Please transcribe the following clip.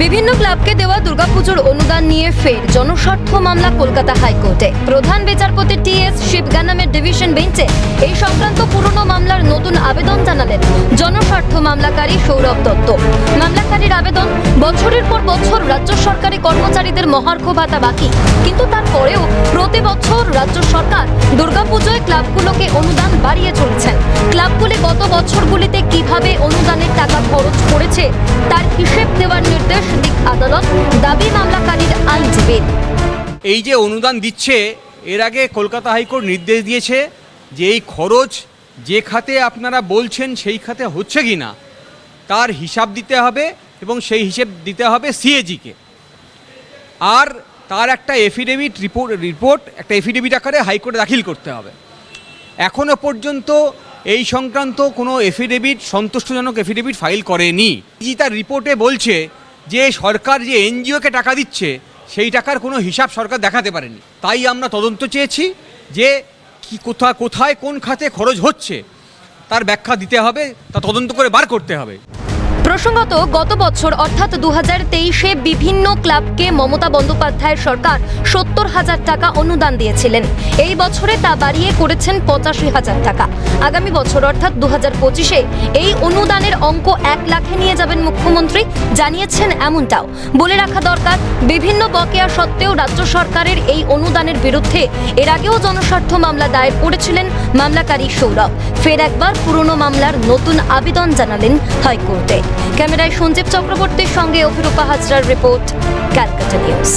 বিভিন্ন ক্লাবকে দেওয়া দুর্গাপুজোর অনুদান নিয়ে ফের জনস্বার্থ মামলা কলকাতা হাইকোর্টে। প্রধান বিচারপতি টি এস শিবগানামের ডিভিশন বেঞ্চে এই সংক্রান্ত পুরনো মামলার নতুন আবেদন জানালেন জনস্বার্থ মামলাকারী সৌরভ দত্ত। মামলাকারীর আবেদন বছরের পর বছর রাজ্য সরকারি কর্মচারীদের মহার্ঘ ভাতা বাকি। কিন্তু তারপরেও প্রতি বছর রাজ্য সরকার দুর্গাপুজোয় ক্লাবগুলোকে অনুদান বাড়িয়ে চলেছেন। ক্লাবগুলি গত বছরগুলিতে কীভাবে অনুদানের টাকা খরচ করেছে। তার হিসেব দেওয়ার নির্দেশ দিক আদালত। দাবি মামলাকারীর আইনজীবীর এই যে অনুদান দিচ্ছে, এর আগে কলকাতা হাইকোর্ট নির্দেশ দিয়েছে যে এই খরচ যে খাতে আপনারা বলছেন সেই খাতে হচ্ছে কি না, তার হিসাব দিতে হবে এবং সেই হিসেব দিতে হবে সিএজিকে। আর তার একটা এফিডেভিট রিপোর্ট রিপোর্ট একটা এফিডেভিট আকারে হাইকোর্টে দাখিল করতে হবে। এখনও পর্যন্ত এই সংক্রান্ত কোনো এফিডেভিট সন্তুষ্টজনক এফিডেভিট ফাইল করেনি। তার রিপোর্টে বলছে যে সরকার যে এনজিওকে টাকা দিচ্ছে, সেই টাকার কোনো হিসাব সরকার দেখাতে পারেনি। তাই আমরা তদন্ত চেয়েছি যে কি কোথা, কোথায়, কোন খাতে খরচ হচ্ছে, তার ব্যাখ্যা দিতে হবে, তা তদন্ত করে বার করতে হবে। প্রসঙ্গত, গত বছর অর্থাৎ দু হাজার তেইশে বিভিন্ন ক্লাবকে মমতা বন্দ্যোপাধ্যায়ের সরকার সত্তর হাজার টাকা অনুদান দিয়েছিলেন। এই বছরে তা বাড়িয়ে করেছেন পঁচাশি হাজার টাকা। আগামী বছর অর্থাৎ দু হাজার পঁচিশে এই অনুদানের অঙ্ক এক লাখে নিয়ে যাবেন মুখ্যমন্ত্রী, জানিয়েছেন এমনটাও। বলে রাখা দরকার, বিভিন্ন বকেয়া সত্ত্বেও রাজ্য সরকারের এই অনুদানের বিরুদ্ধে এর আগেও জনস্বার্থ মামলা দায়ের করেছিলেন মামলাকারী সৌরভ। ফের একবার পুরনো মামলার নতুন আবেদন জানালেন হাইকোর্টে। ক্যামেরায় সঞ্জীব চক্রবর্তীর সঙ্গে অভিরূপা হাজরার রিপোর্ট ক্যালকাটা নিউজ।